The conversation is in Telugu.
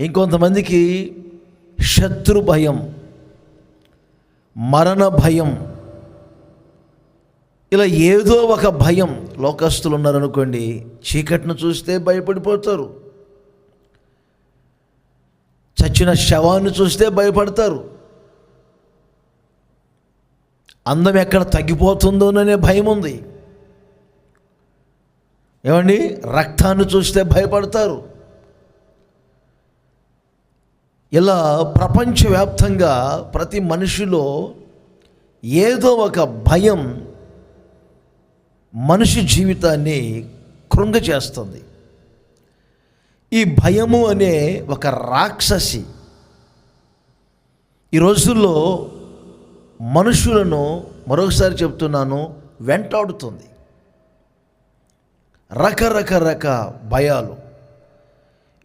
ఇంకొంతమందికి శత్రు భయం మరణ భయం ఇలా ఏదో ఒక భయం లోకస్తులు ఉన్నారనుకోండి చీకటిని చూస్తే భయపడిపోతారు. చచ్చిన శవాన్ని చూస్తే భయపడతారు. అందం ఎక్కడ తగ్గిపోతుందోననే భయం ఉంది ఏమండి? రక్తాన్ని చూస్తే భయపడతారు. ఇలా ప్రపంచవ్యాప్తంగా ప్రతి మనిషిలో ఏదో ఒక భయం మనిషి జీవితాన్ని కృంగచేస్తుంది ఈ భయము అనే ఒక రాక్షసి ఈ రోజుల్లో మనుషులను మరొకసారి చెప్తున్నాను వెంటాడుతుంది. రకరకరక భయాలు.